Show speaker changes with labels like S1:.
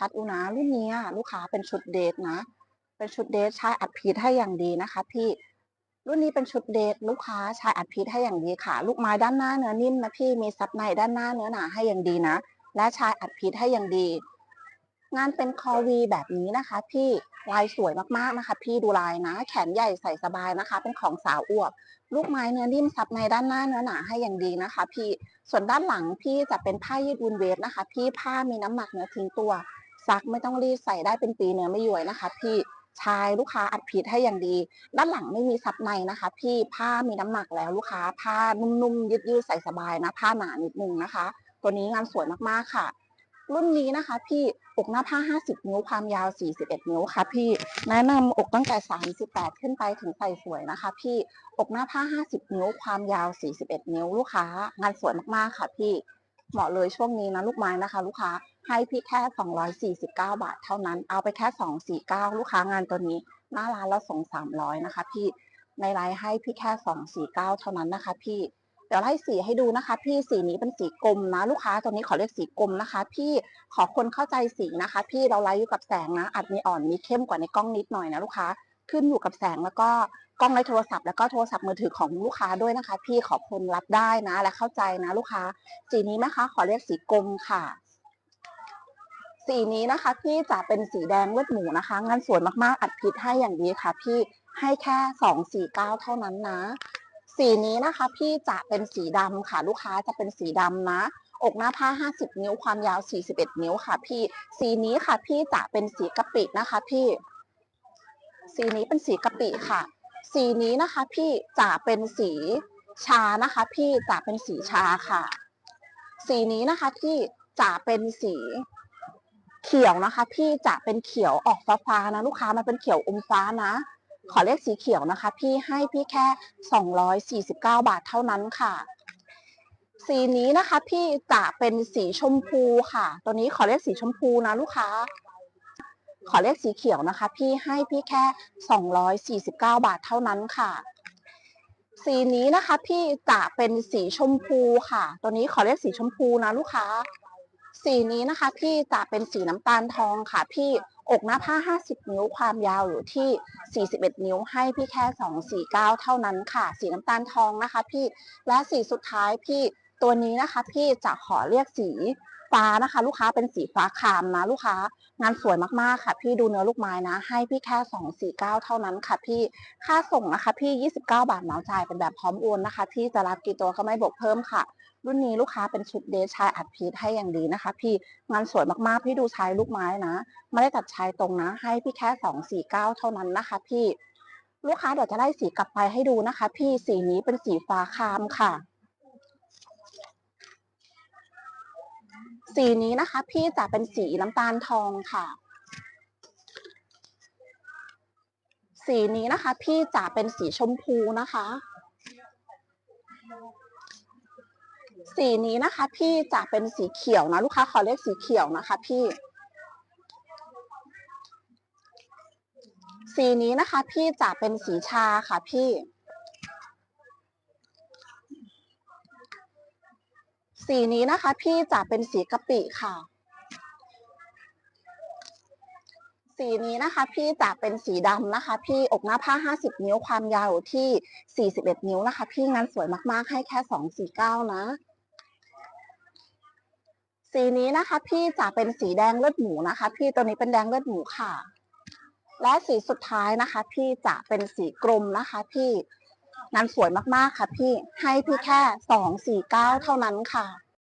S1: ชัดอุนะรุ่นนี้ลูกค้าเป็นชุดเดทนะ เป็นชุดเดทชายอัดพีทให้อย่างดีนะคะ พี่รุ่นนี้เป็นชุดเดทลูกค้าชายอัดพีทให้อย่างดีค่ะ ลูกไม้ด้านหน้าเนื้อนิ่มนะพี่มีซับในด้านหน้าเนื้อหนาให้อย่างดีนะ และชายอัดพีทให้อย่างดี งานเป็นคอวีแบบนี้นะคะ พี่ลายสวยมากๆนะคะ พี่ดูลายนะ แขนใหญ่ใส่สบายนะคะ เป็นของสาวอวบลูกไม้เนื้อนิ่มซับในด้านหน้าเนื้อหนาให้อย่างดีนะคะ พี่ส่วนด้านหลังพี่จะเป็นผ้ายืดวูลเวฟนะคะ พี่ผ้ามีน้ำหนักเนื้อทิ้งตัว ซักไม่ต้องรีดใส่ได้เป็นปีเนื้อไม่ย้วยนะคะ พี่ชายลูกค้าอัดผิดให้อย่างดี ด้านหลังไม่มีซับในนะคะ พี่ผ้ามีน้ำหนักแล้วลูกค้า ผ้านุ่มๆยืดๆใส่สบายนะ ผ้าหนานิดนึงนะคะ ตัวนี้งานสวยมากๆค่ะ รุ่นนี้นะคะ พี่อกหน้าผ้า 50 นิ้วความยาว 41 นิ้วค่ะ พี่แนะนำอกตั้งแต่ 38 ขึ้นไปถึงใส่สวยนะคะ พี่อกหน้าผ้า 50 นิ้วความยาว 41 นิ้วลูกค้างานสวยมากๆค่ะ พี่ เหมาะเลยช่วงนี้นะลูกไม้นะคะ ลูกค้าให้พี่แค่ 249 บาทเท่านั้น เอาไปแค่ 249 ลูกค้างานตัวนี้ หน้าร้านเราส่ง 300 นะคะ พี่ในไลน์ให้พี่แค่ 249 เท่านั้นนะคะ พี่เดี๋ยวไล่สีให้ดูนะคะ พี่สีนี้เป็นสีกลมนะ ลูกค้าตัวนี้ขอเรียกสีกลมนะคะ พี่ขอคนเข้าใจสีนะคะ พี่เราไลฟ์อยู่กับแสงนะอาจมีอ่อนมีเข้มกว่าในกล้องนิดหน่อยนะลูกค้า ขึ้นอยู่กับแสงแล้วก็กล้องในโทรศัพท์แล้วก็โทรศัพท์มือถือของลูกค้าด้วยนะคะ พี่ขอคนรับได้นะ และเข้าใจนะลูกค้า สีนี้นะคะ ขอเรียกสีกลมค่ะ สีนี้นะคะพี่จะเป็นสีแดงเลือดหมูนะคะ งานสวยมากๆอัดพิษให้อย่างดีค่ะ พี่ให้แค่สองสี่เก้าเท่านั้นนะ สีนี้นะคะพี่จะเป็นสีดำค่ะ ลูกค้าจะเป็นสีดำนะอกหน้าผ้า 50 นิ้วความยาว 41 นิ้วค่ะ พี่ สีนี้ค่ะ พี่จะเป็นสีกะปินะคะ พี่ สีนี้เป็นสีกะปิค่ะ สีนี้นะคะพี่จะเป็นสีชานะคะ พี่จะเป็นสีชาค่ะ สีนี้นะคะพี่จะเป็นสีเขียวนะคะ พี่จะเป็นเขียวออกฟ้าๆนะลูกค้ามันเป็นเขียวอมฟ้านะ ขอเลขสีเขียวนะคะ พี่ให้พี่แค่ 249 บาทเท่านั้นค่ะ สีนี้นะคะ พี่จะเป็นสีชมพูค่ะ ตัวนี้ขอเลขสีชมพูนะลูกค้า ขอเลขสีเขียวนะคะ พี่ให้พี่แค่ 249 บาทเท่านั้นค่ะ สีนี้นะคะพี่จะเป็นสีชมพูค่ะ ตัวนี้ขอเลขสีชมพูนะลูกค้า สีนี้นะคะ พี่จะเป็นสีน้ำตาลทองค่ะ พี่อกหน้าผ้า 50 นิ้วความยาวอยู่ที่ 41 นิ้วให้พี่แค่ 249 เท่านั้นค่ะ สีน้ำตาลทองนะคะ พี่และสีสุดท้ายพี่ตัวนี้นะคะ พี่จะขอเรียกสี ฟ้านะคะ ลูกค้าเป็นสีฟ้าครามนะลูกค้างานสวยมากๆค่ะ พี่ดูเนื้อลูกไม้นะ ให้พี่แค่249เท่านั้นค่ะ พี่ค่าส่งนะคะ พี่29บาทเหมาจ่ายเป็นแบบพร้อมโอนนะคะ ที่จะรับกี่ตัวก็ไม่บวกเพิ่มค่ะ รุ่นนี้ลูกค้าเป็นชุดเดชชายอัดพีทให้อย่างดีนะคะ พี่งานสวยมากๆ พี่ดูชายลูกไม้นะไม่ได้ตัดชายตรงนะ ให้พี่แค่สองสี่เก้าเท่านั้นนะคะ พี่ ลูกค้าเดี๋ยวจะไล่สีกลับไปให้ดูนะคะ พี่สีนี้เป็นสีฟ้าครามค่ะ สีนี้นะคะ พี่จะเป็นสีน้ำตาลทองค่ะ สีนี้นะคะ พี่จะเป็นสีชมพูนะคะ สีนี้นะคะ พี่จะเป็นสีเขียวนะลูกค้าขอเรียกสีเขียวนะคะ พี่ สีนี้นะคะ พี่จะเป็นสีชาค่ะพี่ สีนี้นะคะ พี่จะเป็นสีกะปิค่ะ สีนี้นะคะ พี่จะเป็นสีดำนะคะ พี่อกหน้าผ้า 50 นิ้วความยาวที่ 41 นิ้วนะคะ พี่งานสวยมากๆ ให้แค่ 249 นะสีนี้นะคะ พี่จะเป็นสีแดงเลือดหมูนะคะ พี่ตัวนี้เป็นแดงเลือดหมูค่ะ และสีสุดท้ายนะคะ พี่จะเป็นสีกรมนะคะ พี่ งานสวยมากๆค่ะพี่ให้พี่แค่249เท่านั้นค่ะ